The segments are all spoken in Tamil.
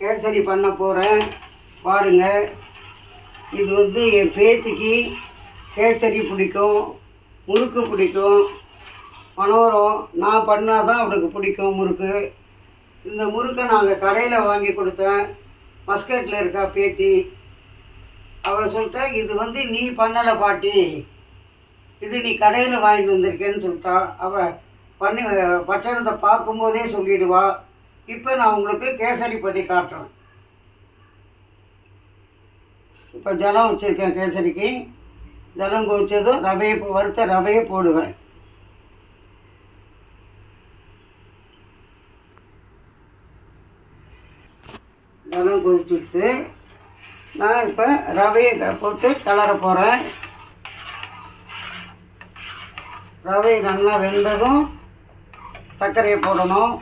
கேசரி பண்ண போகிறேன் பாருங்கள் இது வந்து என் பேத்திக்கு கேசரி பிடிக்கும் முறுக்கு பிடிக்கும் மனோரம் நான் பண்ணால் தான் அவளுக்கு பிடிக்கும் முறுக்கு. இந்த முறுக்கை நாங்கள் கடையில் வாங்கி கொடுத்தேன். மஸ்கட்டில் இருக்கா பேத்தி? அவள் சொல்லிட்டா இது வந்து நீ பண்ணலை பாட்டி. இது நீ கடையில் வாங்கிட்டு வந்திருக்கேன்னு சொல்லிட்டா. அவள் பண்ணி பட்டணத்தை பார்க்கும்போதே சொல்லிவிடுவாள் இப்போ நான் உங்களுக்கு கேசரி பண்ணி காட்டுறேன். இப்போ ஜலம் வச்சுருக்கேன் கேசரிக்கு. ஜலம் கொதிச்சதும் ரவையை வறுத்த ரவையை போடுவேன். ஜலம் கொதிச்சுட்டு நான் இப்போ ரவையை க- போட்டு கிளற போகிறேன் ரவை நல்லா வெந்ததும் சர்க்கரையை போடணும்.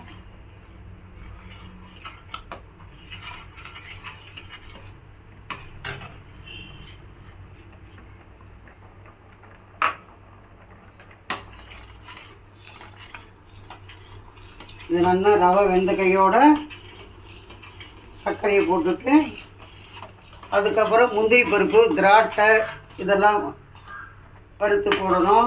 இது நல்லா ரவை வெந்த கையோட சர்க்கரையை போட்டுட்டு அதுக்கப்புறம் முந்திரி பருப்பு திராட்சை இதெல்லாம் பருத்து போடணும்.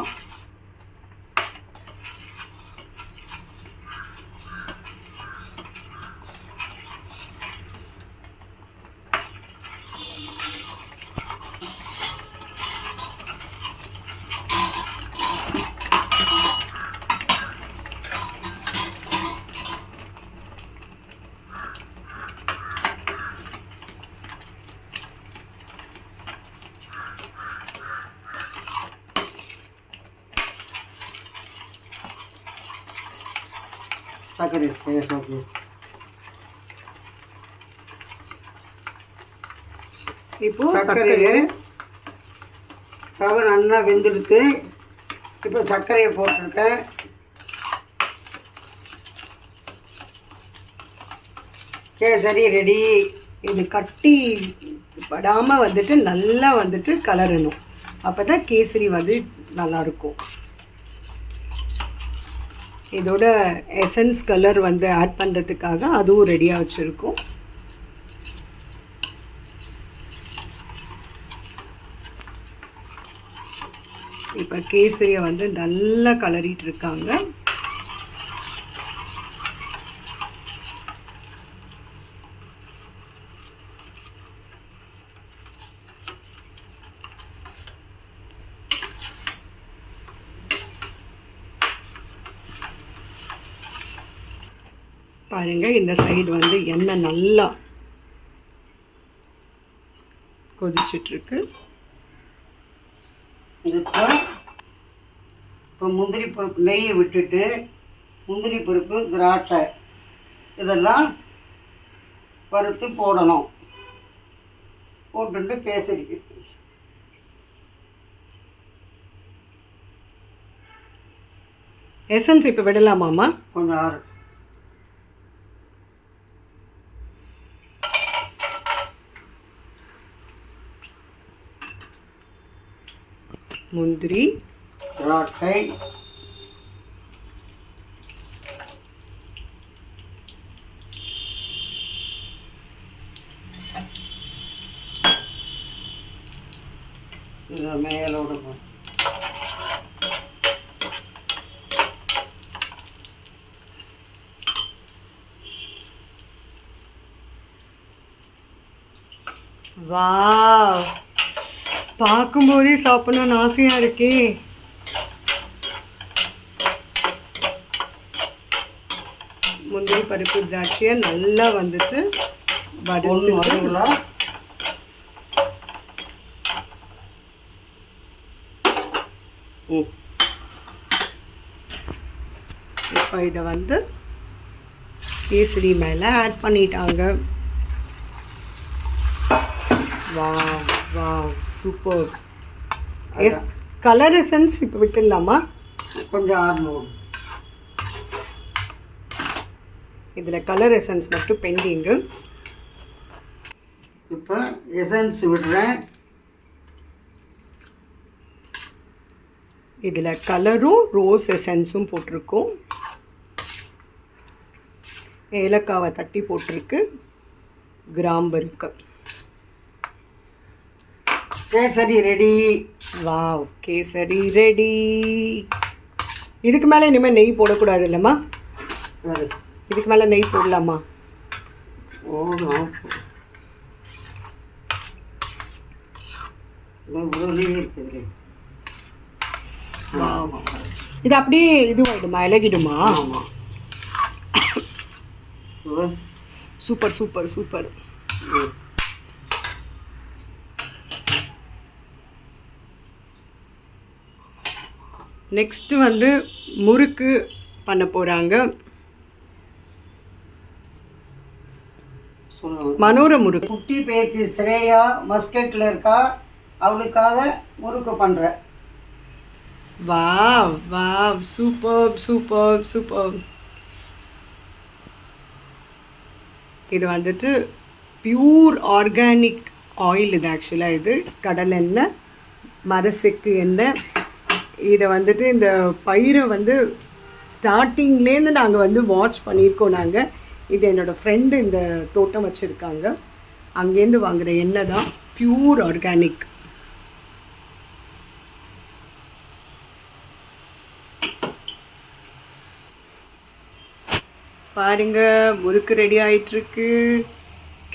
சர்க்கரை சேர்த்து இப்போ சர்க்கரையை ரவை நல்லா வெந்திருக்கு இப்போ சர்க்கரையை போட்டிருக்கேன் கேசரி ரெடி இது கட்டி படாம வந்துட்டு நல்லா வந்துட்டு கலரணும் அப்பதான் கேசரி வந்து நல்லா இருக்கும். இதோட எசன்ஸ் கலர் வந்து ஆட் பண்ணுறதுக்காக அதுவும் ரெடியாக வச்சுருக்கோம். இப்போ கேசரியை வந்து நல்லா கலரிட்டு இருக்காங்க. பாருங்க இந்த சைடு வந்து எண்ணெய் நல்லா கொதிச்சிட்ருக்கு. இப்போ இப்போ முந்திரி பருப்பு நெய்யை விட்டுட்டு முந்திரி பருப்பு திராட்சை இதெல்லாம் வறுத்து போடணும். போட்டுட்டு கேசரிக்கு எசன்ஸ் இப்போ விடலாமாம்மா கொஞ்சம் ஆறு. முந்திரி திராட்சை இதை மேலோட போ- வா பார்க்கும்போதே சாப்பிடணும்னு ஆசையாக இருக்கே. முந்திரி பருப்பு திராட்சையை நல்லா வந்துட்டு ஒன்று வறுத்து வருங்களா இப்போ இதை வந்து கேசரி மேலே ஆட் பண்ணிட்டாங்க. வா. வா சூப்பர். எஸ் கலர் எசன்ஸ் இப்போ விட்டுடலாமா? கொஞ்சம் ஆறணும் இதில் கலர் எசன்ஸ் மட்டும் பெண்டிங்கு இப்போ எசன்ஸ் விடுறேன். இதில் கலரும் ரோஸ் எசன்ஸும் போட்டிருக்கோம். ஏலக்காவை தட்டி போட்டிருக்கு. கிராம்பு இருக்கு. Kesari ready. Wow kesari ready. இதுக்கு மேலே இனிமேல் நெய் போடக்கூடாது இல்லைம்மா இதுக்கு மேலே நெய் போடலாமா? ஆமாம் இது அப்படியே இதுவாயிடுமா இலகிடுமா? Super super super. நெக்ஸ்ட்டு வந்து முறுக்கு பண்ண போகிறாங்க மனோர முறுக்கு. குட்டி பேத்தி ஸ்ரேயா மஸ்கெட்டில் இருக்கா? அவளுக்காக முறுக்கு பண்ணுறேன் wow wow super super super. இது வந்துட்டு பியூர் ஆர்கானிக் ஆயில் இது ஆக்சுவலாக இது. கடல் எண்ணெய் மரசெக்கு எண்ணெய் இதை வந்துட்டு இந்த பயிரை வந்து ஸ்டார்டிங்லேருந்து நாங்கள் வந்து வாட்ச் பண்ணியிருக்கோம் நாங்கள் இது என்னோடய ஃப்ரெண்டு இந்த தோட்டம் வச்சுருக்காங்க. அங்கேருந்து வாங்குகிற எண்ணெய் தான் பியூர் ஆர்கானிக் பாருங்க முறுக்கு ரெடி ஆகிட்டுருக்கு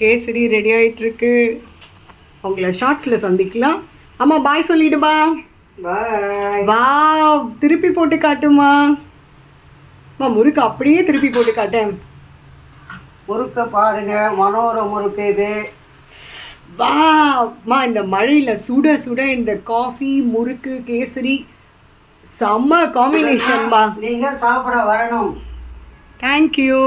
கேசரி ரெடி ஆகிட்டுருக்கு உங்களை ஷார்ட்ஸில் சந்திக்கலாம். ஆமாம் பாய் சொல்லிவிடுமா வா திருப்பி போட்டு காட்டுமா அம்மா முறுக்கு அப்படியே திருப்பி போட்டு காட்டேன். முறுக்க பாருங்க மனோர முறுக்கு இது. வா அம்மா இந்த மழையில் சுட சுட இந்த காஃபி முறுக்கு கேசரி செம்ம காம்பினேஷன்மா நீங்கள் சாப்பிட வரணும். தேங்க்யூ